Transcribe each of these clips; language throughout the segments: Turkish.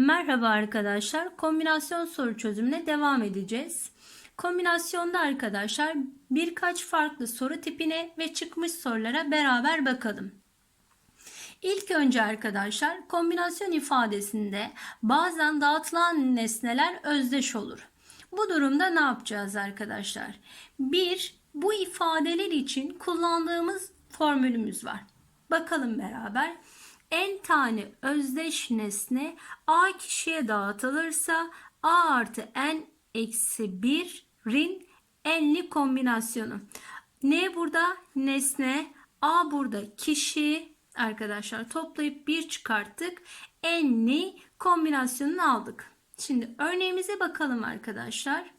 Merhaba arkadaşlar. Kombinasyon soru çözümüne devam edeceğiz. Kombinasyonda arkadaşlar birkaç farklı soru tipine ve çıkmış sorulara beraber bakalım. İlk önce arkadaşlar kombinasyon ifadesinde bazen dağıtılan nesneler özdeş olur. Bu durumda ne yapacağız arkadaşlar? Bir, bu ifadeler için kullandığımız formülümüz var. Bakalım beraber. N tane özdeş nesne A kişiye dağıtılırsa A artı N eksi 1'in N'li kombinasyonu. Ne burada? Nesne. A burada kişi. Arkadaşlar toplayıp 1 çıkarttık. N'li kombinasyonunu aldık. Şimdi örneğimize bakalım arkadaşlar.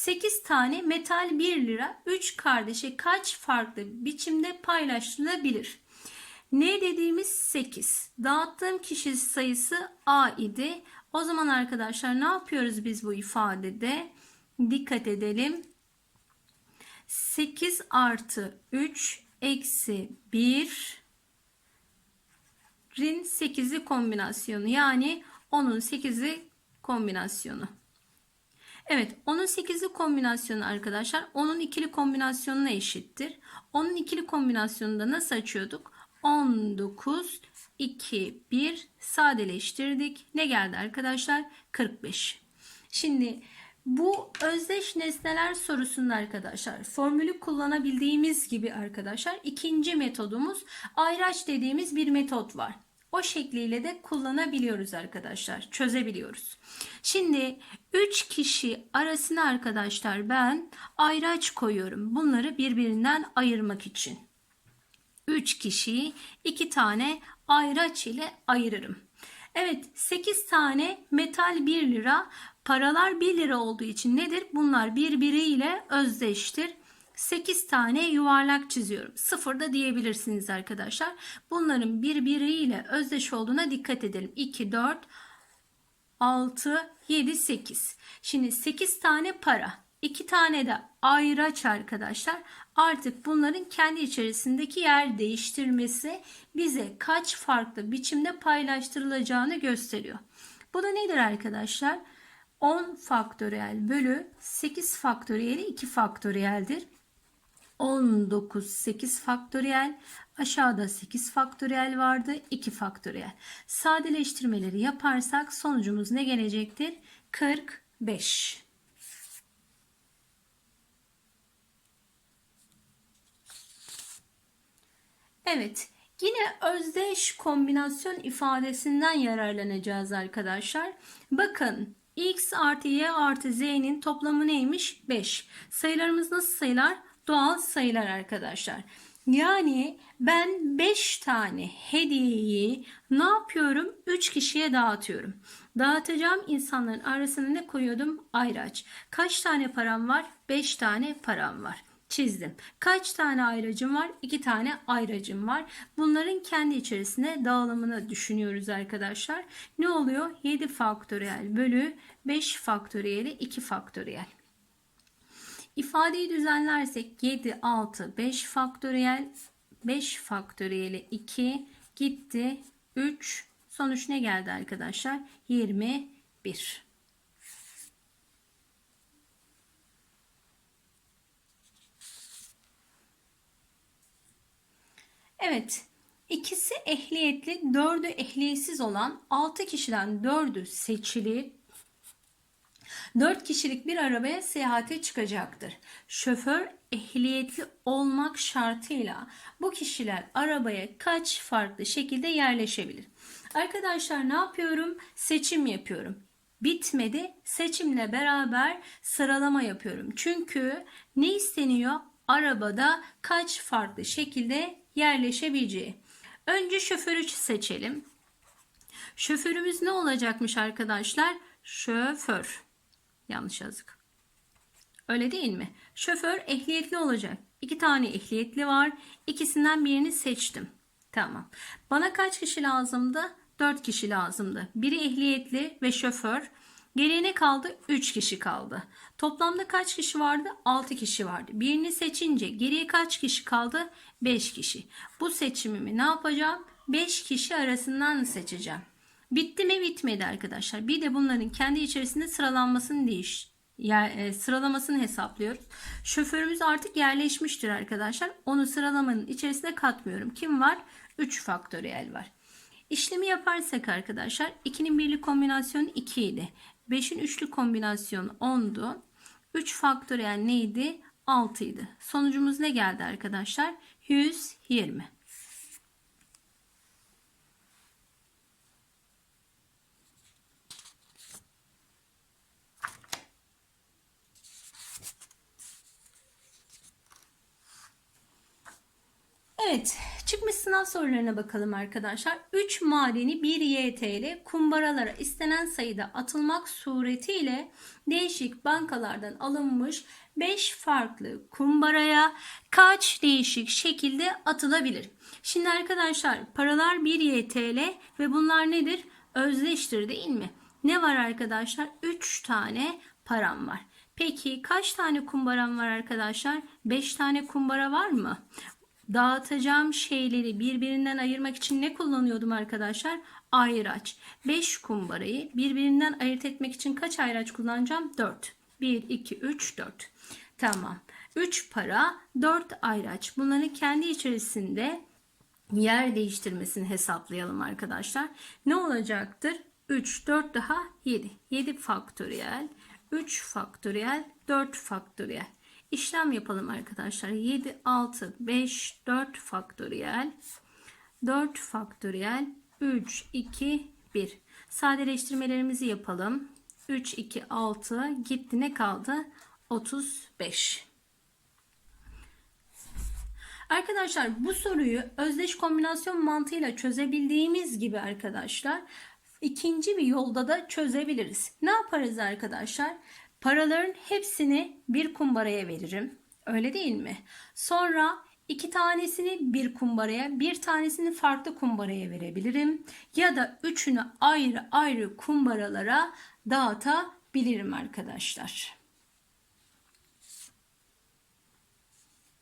8 tane metal 1 lira 3 kardeşe kaç farklı biçimde paylaşılabilir? Ne dediğimiz 8. Dağıttığım kişi sayısı A idi. O zaman arkadaşlar ne yapıyoruz biz bu ifadede? Dikkat edelim. 8 artı 3 eksi 1 rin 8'i kombinasyonu yani 10'un 8'i kombinasyonu. Evet, onun 8'li kombinasyonu arkadaşlar onun ikili kombinasyonuna eşittir. Onun ikili kombinasyonunda nasıl açıyorduk? 19, 2, 1 sadeleştirdik. Ne geldi arkadaşlar? 45. Şimdi bu özdeş nesneler sorusunda arkadaşlar formülü kullanabildiğimiz gibi arkadaşlar ikinci metodumuz ayraç dediğimiz bir metot var. O şekliyle de kullanabiliyoruz arkadaşlar. Çözebiliyoruz. Şimdi 3 kişi arasına arkadaşlar ben ayraç koyuyorum. Bunları birbirinden ayırmak için. 3 kişiyi 2 tane ayraç ile ayırırım. Evet 8 tane metal 1 lira paralar 1 lira olduğu için nedir? Bunlar birbiriyle özdeştir. 8 tane yuvarlak çiziyorum. Sıfır da diyebilirsiniz arkadaşlar. Bunların birbiriyle özdeş olduğuna dikkat edelim. 2, 4, 6, 7, 8. Şimdi 8 tane para. 2 tane de ayraç arkadaşlar. Artık bunların kendi içerisindeki yer değiştirmesi bize kaç farklı biçimde paylaştırılacağını gösteriyor. Bu da nedir arkadaşlar? 10 faktöriyel bölü 8 faktöriyeli 2 faktöriyeldir. 19 8 faktöriyel aşağıda 8 faktöriyel vardı 2 faktöriyel. Sadeleştirmeleri yaparsak sonucumuz ne gelecektir? 45 Evet yine özdeş kombinasyon ifadesinden yararlanacağız arkadaşlar. Bakın x artı y artı z'nin toplamı neymiş? 5 sayılarımız nasıl sayılar doğal sayılar arkadaşlar. Yani ben 5 tane hediyeyi ne yapıyorum? 3 kişiye dağıtıyorum. Dağıtacağım insanların arasına ne koyuyordum? Ayraç. Kaç tane param var? 5 tane param var. Çizdim. Kaç tane ayracım var? 2 tane ayracım var. Bunların kendi içerisine dağılımını düşünüyoruz arkadaşlar. Ne oluyor? 7 faktöriyel bölü 5 faktöriyeli 2 faktöriyel. İfadeyi düzenlersek 7, 6, 5 faktöriyel 5 faktöriyeli 2 gitti 3 sonuç ne geldi arkadaşlar? 21 Evet ikisi ehliyetli dördü ehliyetsiz olan 6 kişiden 4'ü seçili 4 kişilik bir arabaya seyahate çıkacaktır. Şoför ehliyetli olmak şartıyla bu kişiler arabaya kaç farklı şekilde yerleşebilir? Arkadaşlar ne yapıyorum? Seçim yapıyorum. Bitmedi. Seçimle beraber sıralama yapıyorum. Çünkü ne isteniyor? Arabada kaç farklı şekilde yerleşebileceği. Önce şoförü seçelim. Şoförümüz ne olacakmış arkadaşlar? Şoför. Yanlış yazdık. Öyle değil mi? Şoför ehliyetli olacak. İki tane ehliyetli var. İkisinden birini seçtim. Tamam. Bana kaç kişi lazımdı? Dört kişi lazımdı. Biri ehliyetli ve şoför. Geriye ne kaldı? Üç kişi kaldı. Toplamda kaç kişi vardı? Altı kişi vardı. Birini seçince geriye kaç kişi kaldı? Beş kişi. Bu seçimimi ne yapacağım? 5 kişi arasından seçeceğim. Bitti mi bitmedi arkadaşlar. Bir de bunların kendi içerisinde sıralanmasını değiş yer, e, sıralamasını hesaplıyoruz. Şoförümüz artık yerleşmiştir arkadaşlar. Onu sıralamanın içerisine katmıyorum. Kim var? 3 faktöriyel var. İşlemi yaparsak arkadaşlar 2'nin birli kombinasyonu 2 idi. 5'in üçlü kombinasyonu 10'du. 3 faktöriyel neydi? 6 idi. Sonucumuz ne geldi arkadaşlar? 120. Evet, çıkmış sınav sorularına bakalım arkadaşlar. 3 madeni 1 YTL kumbaralara istenen sayıda atılmak suretiyle değişik bankalardan alınmış 5 farklı kumbaraya kaç değişik şekilde atılabilir? Şimdi arkadaşlar paralar 1 YTL ve bunlar nedir? Özdeştir değil mi? Ne var arkadaşlar? 3 tane param var. Peki kaç tane kumbaram var arkadaşlar? 5 tane kumbara var mı? Dağıtacağım şeyleri birbirinden ayırmak için ne kullanıyordum arkadaşlar? Ayraç. 5 kumbarayı birbirinden ayırt etmek için kaç ayraç kullanacağım? 4. 1, 2, 3, 4. Tamam. 3 para, 4 ayraç. Bunların kendi içerisinde yer değiştirmesini hesaplayalım arkadaşlar. Ne olacaktır? 3, 4 daha 7. 7 faktöriyel, 3 faktöriyel, 4 faktöriyel. İşlem yapalım arkadaşlar. 7, 6, 5, 4 faktöriyel. 4 faktöriyel. 3, 2, 1. Sadeleştirmelerimizi yapalım. 3, 2, 6 gitti ne kaldı? 35. Arkadaşlar bu soruyu özdeş kombinasyon mantığıyla çözebildiğimiz gibi arkadaşlar ikinci bir yolda da çözebiliriz. Ne yaparız arkadaşlar? Paraların hepsini bir kumbaraya veririm. Öyle değil mi? Sonra iki tanesini bir kumbaraya, bir tanesini farklı kumbaraya verebilirim. Ya da üçünü ayrı ayrı kumbaralara dağıtabilirim arkadaşlar.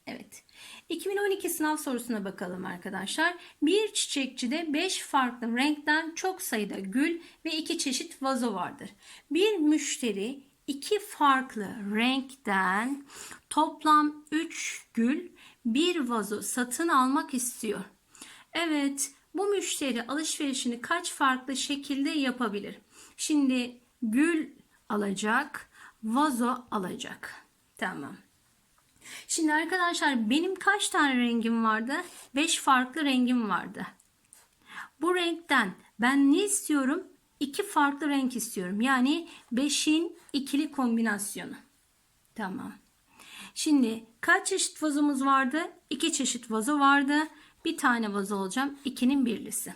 Evet. 2012 sınav sorusuna bakalım arkadaşlar. Bir çiçekçide 5 farklı renkten çok sayıda gül ve 2 çeşit vazo vardır. Bir müşteri iki farklı renkten toplam 3 gül, bir vazo satın almak istiyor. Evet, bu müşteri alışverişini kaç farklı şekilde yapabilir? Şimdi gül alacak, vazo alacak. Tamam. Şimdi arkadaşlar benim kaç tane rengim vardı? 5 farklı rengim vardı. Bu renkten ben ne istiyorum? İki farklı renk istiyorum. Yani 5'in ikili kombinasyonu. Tamam. Şimdi kaç çeşit vazomuz vardı? İki çeşit vazo vardı. Bir tane vazo olacağım. 2'nin birlisi.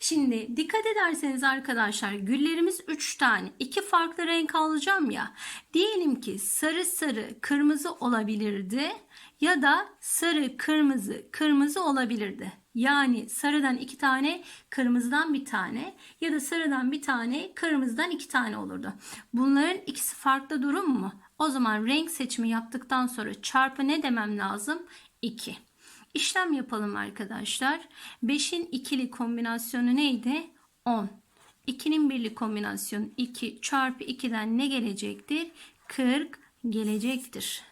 Şimdi dikkat ederseniz arkadaşlar güllerimiz 3 tane. 2 farklı renk alacağım ya. Diyelim ki sarı sarı kırmızı olabilirdi ya da sarı kırmızı kırmızı olabilirdi. Yani sarıdan iki tane, kırmızıdan bir tane ya da sarıdan bir tane, kırmızıdan iki tane olurdu. Bunların ikisi farklı durum mu? O zaman renk seçimi yaptıktan sonra çarpı ne demem lazım? 2. İşlem yapalım arkadaşlar. 5'in ikili kombinasyonu neydi? 10. 2'nin birli kombinasyonu 2 çarpı 2'den ne gelecektir? 40 gelecektir.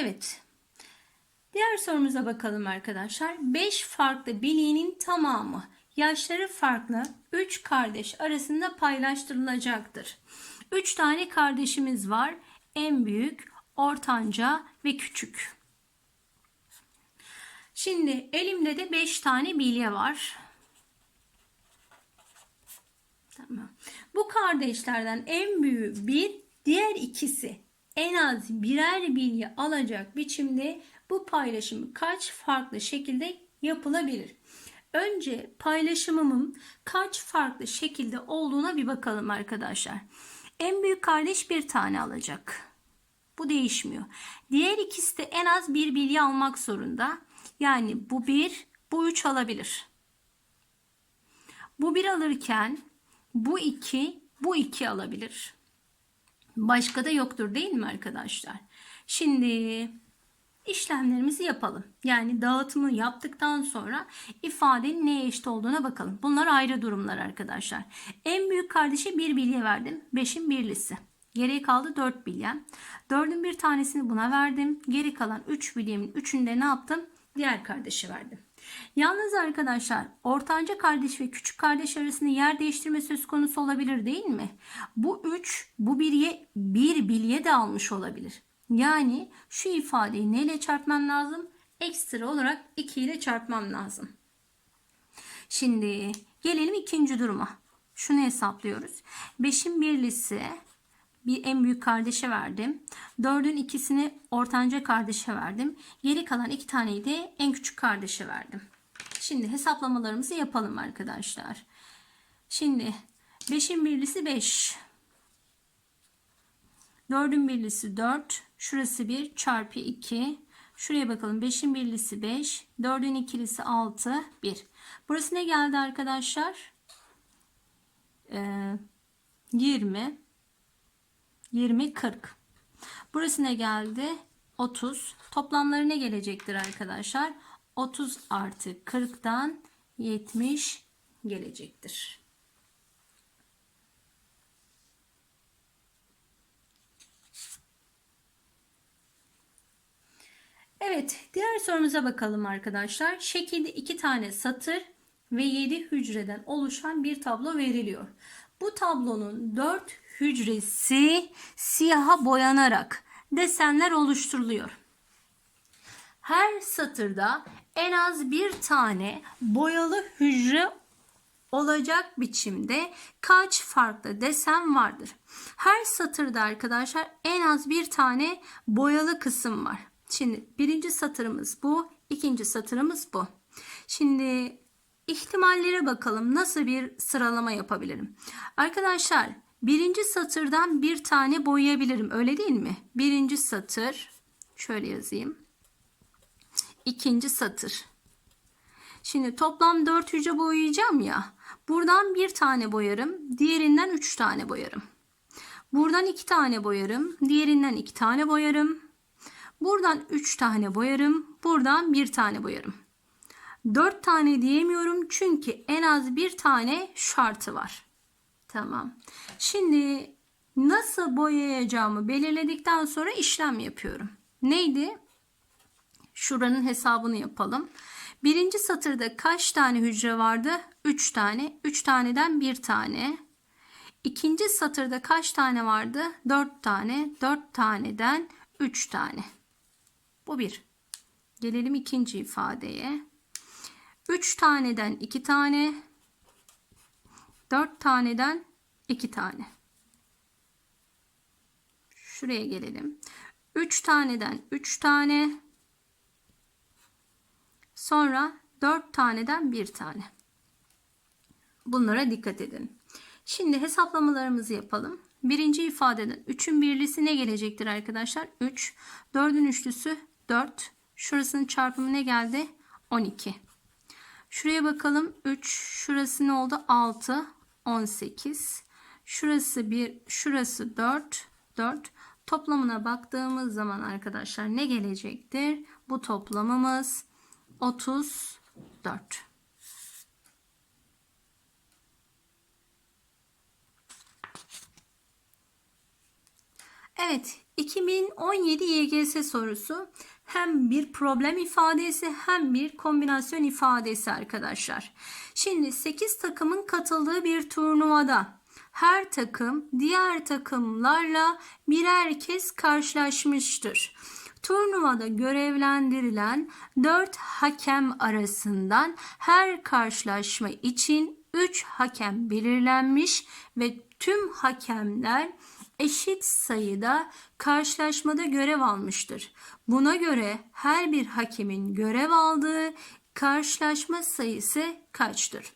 Evet. Diğer sorumuza bakalım arkadaşlar. 5 farklı bileğinin tamamı yaşları farklı 3 kardeş arasında paylaştırılacaktır. 3 tane kardeşimiz var. En büyük, ortanca ve küçük. Şimdi elimde de 5 tane bilye var. Tamam. Bu kardeşlerden en büyüğü bir, diğer ikisi en az birer bilye alacak biçimde bu paylaşım kaç farklı şekilde yapılabilir? Önce paylaşımımın kaç farklı şekilde olduğuna bir bakalım arkadaşlar. En büyük kardeş bir tane alacak. Bu değişmiyor. Diğer ikisi de en az bir bilye almak zorunda. Yani bu bir, bu üç alabilir. Bu bir alırken bu iki, bu iki alabilir. Başka da yoktur değil mi arkadaşlar? Şimdi işlemlerimizi yapalım. Yani dağıtımı yaptıktan sonra ifadenin neye eşit olduğuna bakalım. Bunlar ayrı durumlar arkadaşlar. En büyük kardeşe bir bilye verdim. 5'in birlisi. Geriye kaldı 4 bilyem. 4'ün bir tanesini buna verdim. Geri kalan 3 bilyemin 3'ünü de ne yaptım? Diğer kardeşe verdim. Yalnız arkadaşlar ortanca kardeş ve küçük kardeş arasında yer değiştirme söz konusu olabilir değil mi? Bu 3 bu birye bir bilye de almış olabilir. Yani şu ifadeyi neyle çarpmam lazım? Ekstra olarak 2 ile çarpmam lazım. Şimdi gelelim ikinci duruma. Şunu hesaplıyoruz. 5'in birlisi bir en büyük kardeşe verdim. 4'ün ikisini ortanca kardeşe verdim. Geri kalan iki taneyi de en küçük kardeşe verdim. Şimdi hesaplamalarımızı yapalım arkadaşlar. Şimdi 5'in birlisi 5. 4'ün birlisi 4. Şurası 1 çarpı 2. Şuraya bakalım. 5'in birlisi 5. 4'ün ikilisi 6. 1. Burası ne geldi arkadaşlar? Ee, 20. 20, 40. Burası ne geldi? 30. Toplamları ne gelecektir arkadaşlar? 30 artı 40'dan 70 gelecektir. Evet, diğer sorumuza bakalım arkadaşlar. Şekilde iki tane satır ve 7 hücreden oluşan bir tablo veriliyor. Bu tablonun 4 hücresi siyaha boyanarak desenler oluşturuluyor. Her satırda en az bir tane boyalı hücre olacak biçimde kaç farklı desen vardır? Her satırda arkadaşlar en az bir tane boyalı kısım var. Şimdi birinci satırımız bu, ikinci satırımız bu. Şimdi ihtimallere bakalım nasıl bir sıralama yapabilirim. Arkadaşlar birinci satırdan bir tane boyayabilirim öyle değil mi? Birinci satır şöyle yazayım. İkinci satır. Şimdi toplam 4 hücre boyayacağım ya. Buradan bir tane boyarım. Diğerinden 3 tane boyarım. Buradan 2 tane boyarım. Diğerinden 2 tane boyarım. Buradan 3 tane boyarım. Buradan 1 tane boyarım. 4 tane diyemiyorum çünkü en az bir tane şartı var. Tamam. Şimdi nasıl boyayacağımı belirledikten sonra işlem yapıyorum. Neydi? Şuranın hesabını yapalım. Birinci satırda kaç tane hücre vardı? 3 tane. 3 taneden 1 tane. İkinci satırda kaç tane vardı? 4 tane. 4 taneden 3 tane. Bu bir. Gelelim ikinci ifadeye. 3 taneden 2 tane. 4 taneden 2 tane. Şuraya gelelim. 3 taneden 3 tane. Sonra 4 taneden 1 tane. Bunlara dikkat edin. Şimdi hesaplamalarımızı yapalım. Birinci ifadeden 3'ün birlisi ne gelecektir arkadaşlar? 3. 4'ün üçlüsü 4. Şurasının çarpımı ne geldi? 12. Şuraya bakalım. 3. Şurası ne oldu? 6. 18. Şurası 1. Şurası 4. 4. Toplamına baktığımız zaman arkadaşlar ne gelecektir? Bu toplamımız 34. Evet, 2017 YGS sorusu hem bir problem ifadesi hem bir kombinasyon ifadesi arkadaşlar. Şimdi 8 takımın katıldığı bir turnuvada her takım diğer takımlarla birer kez karşılaşmıştır. Turnuvada görevlendirilen 4 hakem arasından her karşılaşma için 3 hakem belirlenmiş ve tüm hakemler eşit sayıda karşılaşmada görev almıştır. Buna göre her bir hakemin görev aldığı karşılaşma sayısı kaçtır?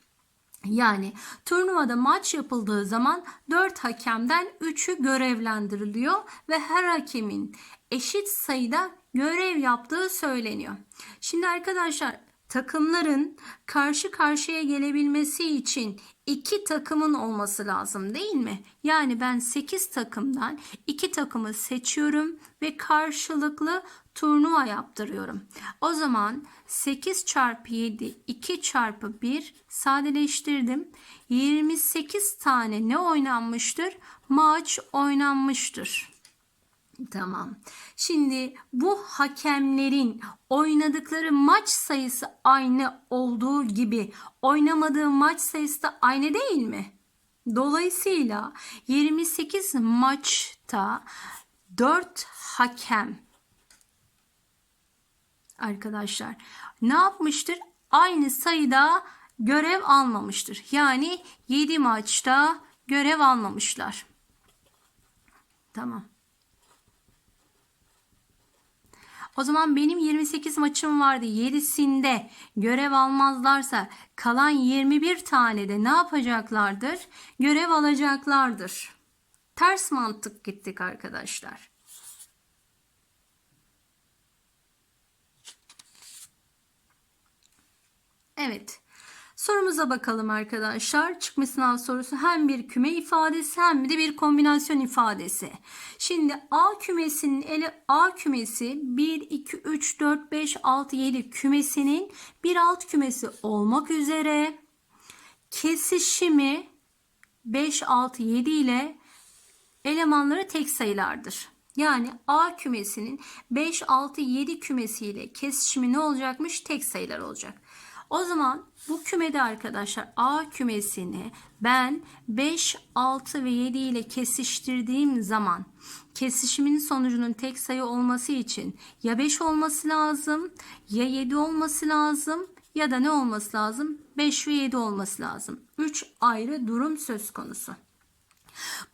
Yani turnuvada maç yapıldığı zaman 4 hakemden 3'ü görevlendiriliyor ve her hakemin eşit sayıda görev yaptığı söyleniyor. Şimdi arkadaşlar takımların karşı karşıya gelebilmesi için iki takımın olması lazım değil mi? Yani ben 8 takımdan 2 takımı seçiyorum ve karşılıklı turnuva yaptırıyorum. O zaman 8 çarpı 7 2 çarpı 1 sadeleştirdim. 28 tane ne oynanmıştır? Maç oynanmıştır. Tamam. Şimdi bu hakemlerin oynadıkları maç sayısı aynı olduğu gibi oynamadığı maç sayısı da aynı değil mi? Dolayısıyla 28 maçta 4 hakem arkadaşlar ne yapmıştır? Aynı sayıda görev almamıştır. Yani 7 maçta görev almamışlar. Tamam. O zaman benim 28 maçım vardı. 7'sinde görev almazlarsa kalan 21 tane de ne yapacaklardır? Görev alacaklardır. Ters mantık gittik arkadaşlar. Evet. Sorumuza bakalım arkadaşlar. Çıkma sınav sorusu hem bir küme ifadesi hem de bir kombinasyon ifadesi. Şimdi A kümesinin eli A kümesi 1, 2, 3, 4, 5, 6, 7 kümesinin bir alt kümesi olmak üzere kesişimi 5, 6, 7 ile elemanları tek sayılardır. Yani A kümesinin 5, 6, 7 kümesiyle kesişimi ne olacakmış? Tek sayılar olacak. O zaman bu kümede arkadaşlar A kümesini ben 5, 6 ve 7 ile kesiştirdiğim zaman kesişimin sonucunun tek sayı olması için ya 5 olması lazım ya 7 olması lazım ya da ne olması lazım? 5 ve 7 olması lazım. 3 ayrı durum söz konusu.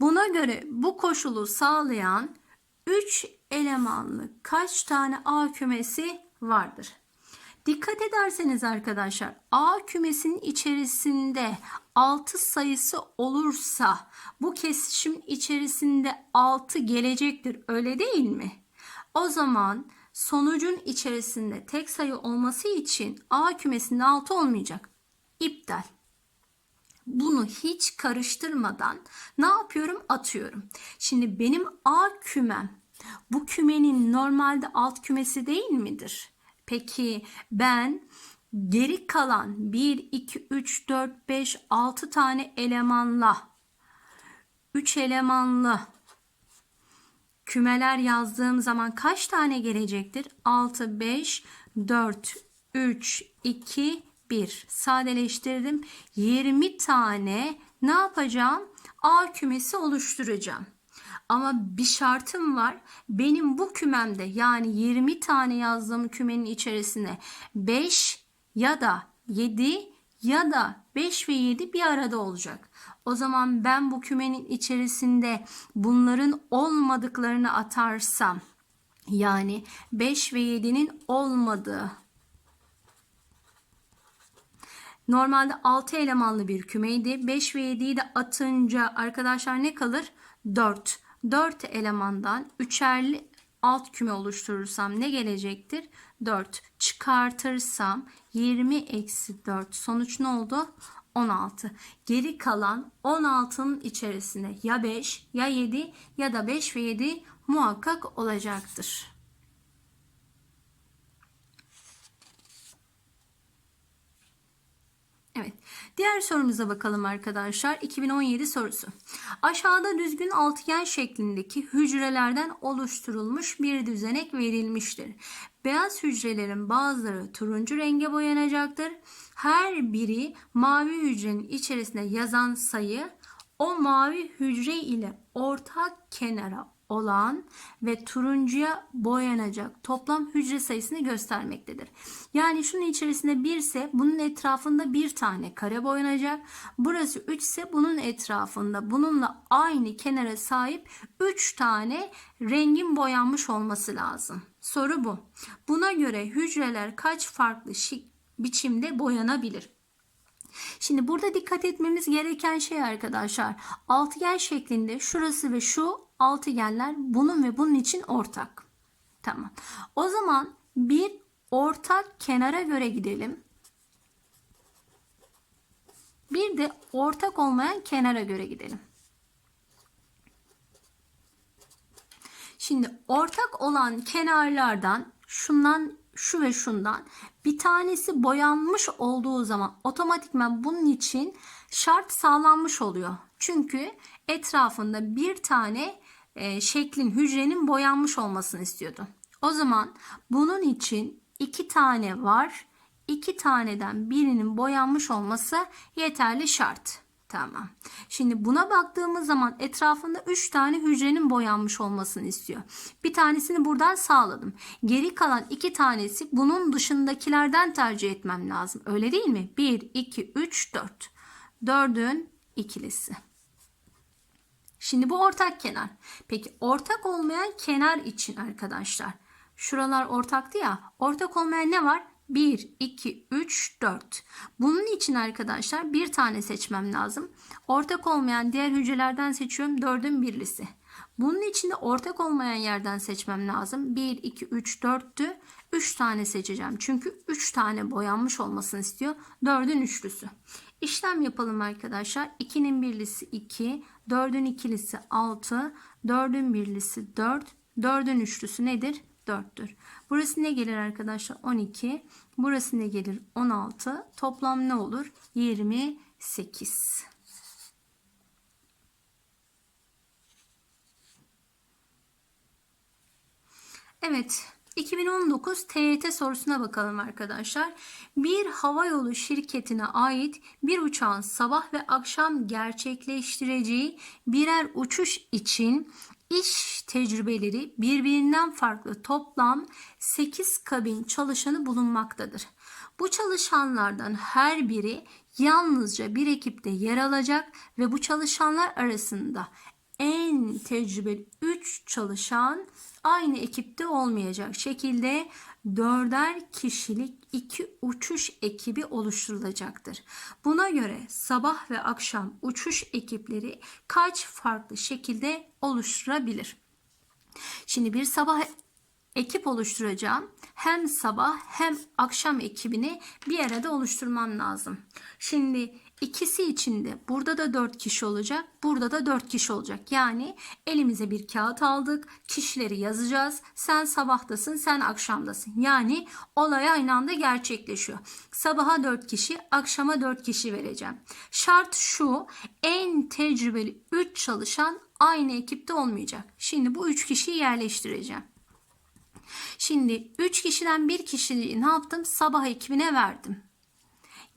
Buna göre bu koşulu sağlayan 3 elemanlı kaç tane A kümesi vardır? Dikkat ederseniz arkadaşlar A kümesinin içerisinde 6 sayısı olursa bu kesişim içerisinde 6 gelecektir öyle değil mi? O zaman sonucun içerisinde tek sayı olması için A kümesinde 6 olmayacak. İptal. Bunu hiç karıştırmadan ne yapıyorum? Atıyorum. Şimdi benim A kümem bu kümenin normalde alt kümesi değil midir? Peki ben geri kalan 1, 2, 3, 4, 5, 6 tane elemanla 3 elemanlı kümeler yazdığım zaman kaç tane gelecektir? 6, 5, 4, 3, 2, 1. Sadeleştirdim. 20 tane ne yapacağım? A kümesi oluşturacağım. Ama bir şartım var. Benim bu kümemde yani 20 tane yazdığım kümenin içerisine 5 ya da 7 ya da 5 ve 7 bir arada olacak. O zaman ben bu kümenin içerisinde bunların olmadıklarını atarsam yani 5 ve 7'nin olmadığı Normalde 6 elemanlı bir kümeydi. 5 ve 7'yi de atınca arkadaşlar ne kalır? 4. 4 elemandan üçerli alt küme oluşturursam ne gelecektir? 4. Çıkartırsam 20 eksi 4 sonuç ne oldu? 16. Geri kalan 16'nın içerisinde ya 5 ya 7 ya da 5 ve 7 muhakkak olacaktır. Evet. Diğer sorumuza bakalım arkadaşlar. 2017 sorusu. Aşağıda düzgün altıgen şeklindeki hücrelerden oluşturulmuş bir düzenek verilmiştir. Beyaz hücrelerin bazıları turuncu renge boyanacaktır. Her biri mavi hücrenin içerisinde yazan sayı o mavi hücre ile ortak kenara olan ve turuncuya boyanacak toplam hücre sayısını göstermektedir. Yani şunun içerisinde 1 ise bunun etrafında bir tane kare boyanacak. Burası 3 ise bunun etrafında bununla aynı kenara sahip 3 tane rengin boyanmış olması lazım. Soru bu. Buna göre hücreler kaç farklı biçimde boyanabilir? Şimdi burada dikkat etmemiz gereken şey arkadaşlar altıgen şeklinde şurası ve şu altıgenler bunun ve bunun için ortak. Tamam. O zaman bir ortak kenara göre gidelim. Bir de ortak olmayan kenara göre gidelim. Şimdi ortak olan kenarlardan şundan şu ve şundan bir tanesi boyanmış olduğu zaman otomatikman bunun için şart sağlanmış oluyor. Çünkü etrafında bir tane e, şeklin hücrenin boyanmış olmasını istiyordu. O zaman bunun için iki tane var. iki taneden birinin boyanmış olması yeterli şart. Tamam. Şimdi buna baktığımız zaman etrafında 3 tane hücrenin boyanmış olmasını istiyor. Bir tanesini buradan sağladım. Geri kalan 2 tanesi bunun dışındakilerden tercih etmem lazım. Öyle değil mi? 1, 2, 3, 4. 4'ün ikilisi. Şimdi bu ortak kenar. Peki ortak olmayan kenar için arkadaşlar. Şuralar ortaktı ya. Ortak olmayan ne var? 1, 2, 3, 4. Bunun için arkadaşlar bir tane seçmem lazım. Ortak olmayan diğer hücrelerden seçiyorum 4'ün birlisi. Bunun için de ortak olmayan yerden seçmem lazım. 1, 2, 3, 4'tü. 3 tane seçeceğim. Çünkü 3 tane boyanmış olmasını istiyor. 4'ün üçlüsü. İşlem yapalım arkadaşlar. 2'nin birlisi 2, 4'ün ikilisi 6, 4'ün birlisi 4, 4'ün üçlüsü nedir? 4'tür. Burası ne gelir arkadaşlar? 12. Burası ne gelir? 16. Toplam ne olur? 28. Evet. 2019 TYT sorusuna bakalım arkadaşlar. Bir havayolu şirketine ait bir uçağın sabah ve akşam gerçekleştireceği birer uçuş için iş tecrübeleri birbirinden farklı toplam 8 kabin çalışanı bulunmaktadır. Bu çalışanlardan her biri yalnızca bir ekipte yer alacak ve bu çalışanlar arasında en tecrübeli 3 çalışan aynı ekipte olmayacak şekilde dörder kişilik iki uçuş ekibi oluşturulacaktır. Buna göre sabah ve akşam uçuş ekipleri kaç farklı şekilde oluşturabilir? Şimdi bir sabah ekip oluşturacağım. Hem sabah hem akşam ekibini bir arada oluşturmam lazım. Şimdi ikisi için de burada da 4 kişi olacak. Burada da 4 kişi olacak. Yani elimize bir kağıt aldık. Kişileri yazacağız. Sen sabahtasın, sen akşamdasın. Yani olay aynı anda gerçekleşiyor. Sabaha 4 kişi, akşama 4 kişi vereceğim. Şart şu. En tecrübeli 3 çalışan aynı ekipte olmayacak. Şimdi bu 3 kişiyi yerleştireceğim. Şimdi 3 kişiden bir kişiyi ne yaptım? Sabah ekibine verdim.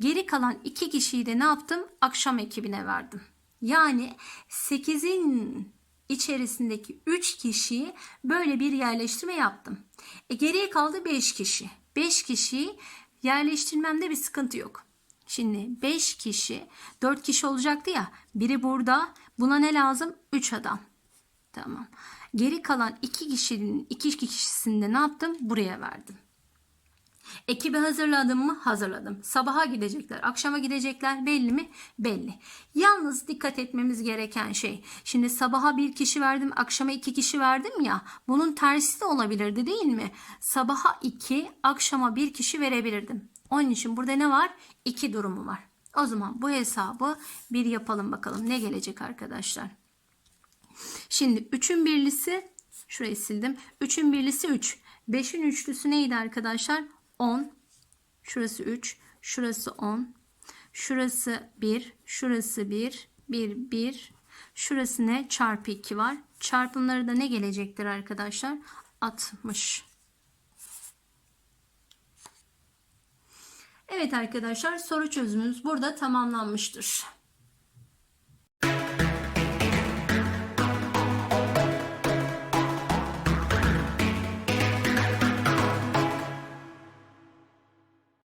Geri kalan 2 kişiyi de ne yaptım? Akşam ekibine verdim. Yani 8'in içerisindeki 3 kişiyi böyle bir yerleştirme yaptım. E geriye kaldı 5 kişi. 5 kişiyi yerleştirmemde bir sıkıntı yok. Şimdi 5 kişi, 4 kişi olacaktı ya. Biri burada. Buna ne lazım? 3 adam. Tamam. Geri kalan iki kişinin iki kişisini de ne yaptım? Buraya verdim. Ekibi hazırladım mı? Hazırladım. Sabaha gidecekler, akşama gidecekler belli mi? Belli. Yalnız dikkat etmemiz gereken şey. Şimdi sabaha bir kişi verdim, akşama iki kişi verdim ya. Bunun tersi de olabilirdi değil mi? Sabaha iki, akşama bir kişi verebilirdim. Onun için burada ne var? İki durumu var. O zaman bu hesabı bir yapalım bakalım. Ne gelecek arkadaşlar? Şimdi 3'ün birlisi şurayı sildim. 3'ün birlisi 3. 5'in üçlüsü neydi arkadaşlar? 10. Şurası 3. Şurası 10. Şurası 1. Şurası 1. 1 1. Şurası ne? Çarpı 2 var. Çarpımları da ne gelecektir arkadaşlar? 60. Evet arkadaşlar soru çözümümüz burada tamamlanmıştır.